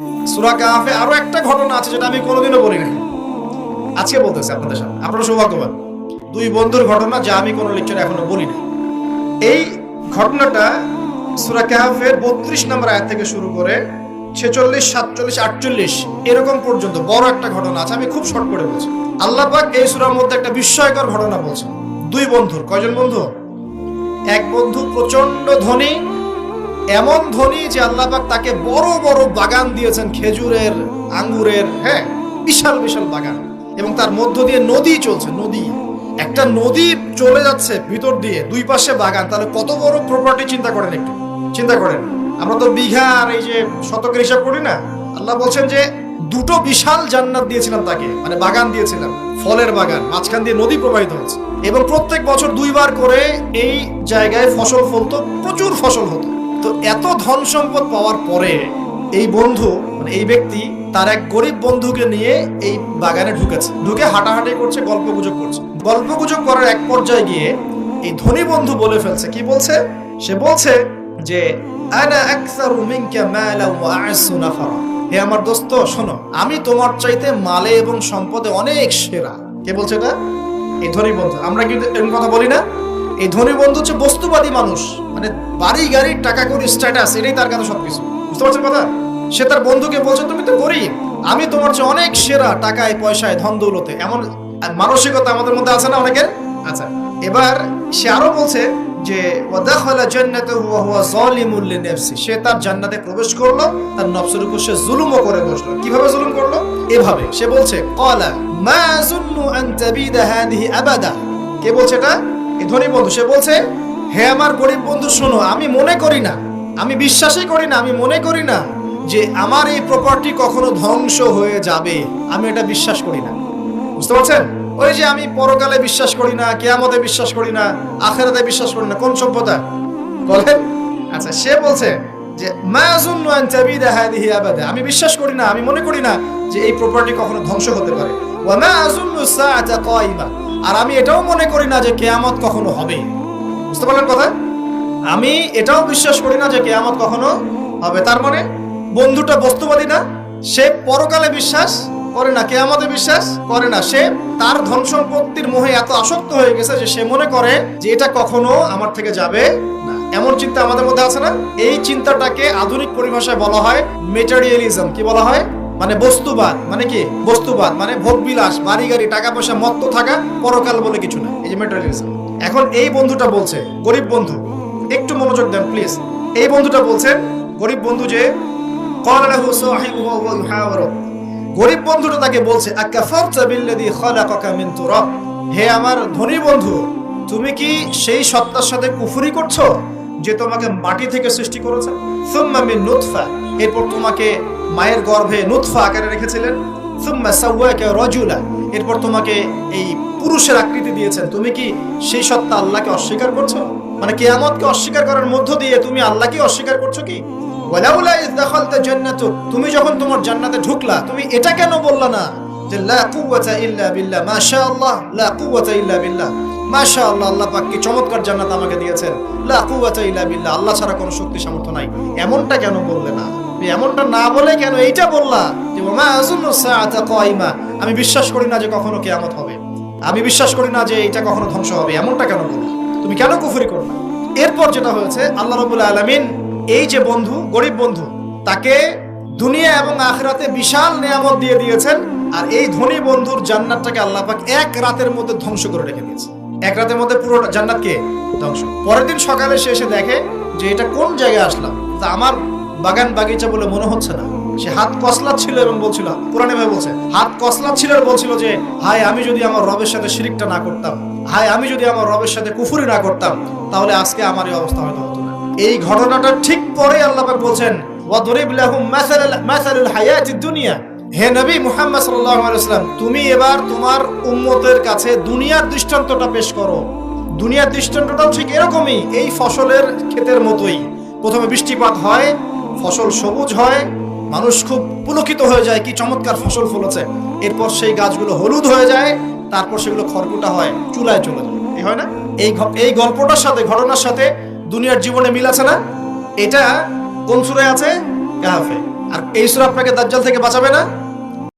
সুরা কাহাফে আরও একটা ঘটনা আছে যেটা আমি কোনোদিনও বলি নাই আজকে বলতেছি আপনাদের সামনে। আপনারা সৌভাগ্যবান। দুই বন্ধুর ঘটনা যা আমি কোনো লেকচারে এখনও বলি না এই ঘটনাটা সুরা কাহাফের বত্রিশ নম্বর আয়াত থেকে শুরু করে ছেচল্লিশ, সাতচল্লিশ, আটচল্লিশ এরকম পর্যন্ত বড় একটা ঘটনা আছে। আমি খুব শর্ট করে বলছি। আল্লাহ পাক এই সুরার মধ্যে একটা বিস্ময়কর ঘটনা বলছেন। দুই বন্ধুর। কয়জন বন্ধু? এক বন্ধু প্রচণ্ড ধনী এমন ধনী যে আল্লাহ পাক তাকে বড় বড় বাগান দিয়েছেন খেজুরের, আঙ্গুরের হ্যাঁ বিশাল বিশাল বাগান। এবং তার মধ্য দিয়ে নদী চলছে, নদী। একটা নদী চলে যাচ্ছে ভিতর দিয়ে, দুই পাশে বাগান। তাহলে কত বড় প্রপার্টি চিন্তা করেন একটু? চিন্তা করেন। আমরা তো বিঘা আর এই যে শতকের হিসাব করি না? আল্লাহ বলছেন যে দুটো বিশাল জান্নাত দিয়েছিলাম তাকে মানে বাগান দিয়েছিলাম, ফলের বাগান, মাঝখান দিয়ে নদী প্রবাহিত হচ্ছে। এবং প্রত্যেক বছর দুইবার করে এই জায়গায় ফসল ফলতো, প্রচুর ফসল হতো। তো এত ধন সম্পদ পাওয়ার পরে এই বন্ধু মানে এই ব্যক্তি, তার এক গরিব বন্ধুকে নিয়ে এই বাগানে ঢুকেছে। ঢুকে হাঁটাহাঁটি করছে গল্প গুজব করছে। গল্প গুজব করার এক পর্যায়ে গিয়ে এই ধনী বন্ধু বলে ফেলছে। কি বলছে? সে বলছে যে হে আমার দোস্ত, শোনো, আমি তোমার চাইতে মালে এবং সম্পদে অনেক সেরা। কে বলছে এটা? এই ধনী বন্ধু। আমরা কিন্তু এরকম কথা বলি না? এই ধনী বন্ধু হচ্ছে বস্তুবাদী মানুষ। মানে বাড়ি, গাড়ি, টাকা করি স্ট্যাটাস এটাই তার কাছে সবকিছু। বুঝতে পারছেন কথা? সে তার বন্ধুকে বলছে, তুমি তো গরিব। আমি তোমার চেয়ে অনেক সেরা টাকায়, পয়সায়, ধন দৌলতে। এমন মানসিকতা আমাদের মধ্যে আছে না অনেকের? আচ্ছা এবার সে আরও বলছে যে, ওয়াদাখালা জান্নাতাহু ওয়া হুয়া যালিমুল লিনাফসি। সে তার জান্নাতে প্রবেশ করল, তার নফসের উপর সে জুলুমও করে বসল। কীভাবে জুলুম করল? এভাবে। সে বলছে, ক্বালা, মা যুন্নু আন তাবিদা হাদিহি আবাদা। কে বলছে এটা? এই ধনী বন্ধু, সে বলছে, হে আমার গরিব বন্ধু, শোনো, আমি মনে করি না, আমি বিশ্বাসই করি না, আমি মনে করি না যে আমার এই প্রপার্টি কখনো ধ্বংস হয়ে যাবে। আমি এটা বিশ্বাস করি না। বুঝতে পারছেন? ওই যে আমি পরকালে বিশ্বাস করি না, কেয়ামতে বিশ্বাস করি না, আখেরাতে বিশ্বাস করি না, কোন সভ্যতা? বলেন। আচ্ছা সে বলছে যে আমি বিশ্বাস করি না, আমি মনে করি না যে এই প্রপার্টি কখনো ধ্বংস হতে পারে। আর আমি এটাও মনে করি না যে কেয়ামত কখনো হবে। বুঝতে পারলেন কথা? আমি এটাও বিশ্বাস করি না যে কেয়ামত কখনো হবে। তার মানে বন্ধুটা বস্তুবাদী না, সে পরকালে বিশ্বাস করে না, কেয়ামতে বিশ্বাস করে না। সে তার ধন সম্পত্তির মোহে এত আসক্ত হয়ে গেছে যে সে মনে করে যে এটা কখনো আমার থেকে যাবে না। এমন চিন্তা আমাদের মধ্যে আছে না? এই চিন্তাটাকে আধুনিক পরিভাষায় বলা হয় মেটারিয়ালিজম কি বলা হয়? মানে বস্তুবাদ মানে কি? বস্তুবাদ মানে ভোগ বিলাস বাড়ি গাড়ি টাকা পয়সা মত্ত থাকা পরকাল বলে কিছু না এই যে মেটারিয়ালিজম এখন এই বন্ধুটা বলছে, গরিব বন্ধু, একটু মনোযোগ দেন প্লিজ এই বন্ধুটা বলছে, গরিব বন্ধু যে গরিব বন্ধুটা তাকে বলছে হে আমার ধনী বন্ধু, তুমি কি সেই সত্তার সাথে কুফুরি করছ, যে তোমাকে মাটি থেকে সৃষ্টি করেছে? এরপর তোমাকে মায়ের গর্ভে নুতফা আকারে রেখেছিলেন। রাজুলা। এরপর তোমাকে এই পুরুষের আকৃতি দিয়েছেন। তুমি কি সেই সত্তা আল্লাহকে অস্বীকার করছ? মানে কিয়ামতকে অস্বীকার করার মধ্য দিয়ে তুমি আল্লাহকে অস্বীকার করছ কি? তুমি যখন তোমার জান্নাতে ঢুকলা, তুমি এটা কেন বললা না? যে লা মাশাআল্লাহ আল্লাহ পাক চমৎকার জান্নাত আমাকে দিয়েছেন। লা কুওয়াতা ইল্লা বিল্লাহ। আল্লাহ ছাড়া কোনো শক্তি সামর্থ্য নাই। এমনটা কেন বললে না? তুমি এমনটা না বলে কেন এইটা বললা যে মা সাআতা কাইমা আমি বিশ্বাস করি না যে কখনো কিয়ামত হবে। আমি বিশ্বাস করি না যে এটা কখনো ধ্বংস হবে। এমনটা কেন বললা তুমি কেন কুফরি করো না? এরপর যেটা হয়েছে, আল্লাহ রাব্বুল আলামিন এই যে বন্ধু, গরিব বন্ধু, তাকে দুনিয়া এবং আখরাতে বিশাল নিয়ামত দিয়ে দিয়েছেন, আর এই ধনী বন্ধুর জান্নাতটাকে আল্লাহ পাক এক রাতের মধ্যে ধ্বংস করে রেখে দিয়েছে। এক রাতের মধ্যে পুরো জান্নাতকে ধ্বংস। পরের দিন সকালে সে এসে দেখে যে, এটা কোন জায়গায় আসলাম? তা আমার বাগান বাগিচা বলে মনে হচ্ছে না। সে হাত কসলা ছিল এবং বলছিল পুরানি ভাই বলছে, হাত কসলা ছিল আর বলছিল যে, হায়, আমি যদি আমার রবের সাথে শিরিকটা না করতাম, হায়, আমি যদি আমার রবের সাথে কুফুরি না করতাম, তাহলে আজকে আমার এই অবস্থা হয়তো হতো না। এই ঘটনাটা ঠিক পরে আল্লাহ বলছেন দুনিয়া। হে নবী মুহাম্মদ তুমি এবার তোমার উম্মতের কাছে দুনিয়ার দৃষ্টান্তটা পেশ করো। দুনিয়ার দৃষ্টান্তটাও ঠিক এরকমই, এই ফসলের ক্ষেতের মতোই। প্রথমে বৃষ্টিপাত হয় ফসল সবুজ হয় মানুষ খুব পুলকিত হয়ে যায় কি চমৎকার ফসল ফলেছে। এরপর সেই গাছগুলো হলুদ হয়ে যায় তারপর সেগুলো খড়কুটা হয় চুলায় চলে যায়। এই হয় না? এই এই গল্পটার সাথে ঘটনার সাথে দুনিয়ার জীবনে মিল আছে না? এটা কোন সুরে আছে? কাহাফে আর এই সুরা আপনাকে দাজ্জাল থেকে বাঁচাবে না?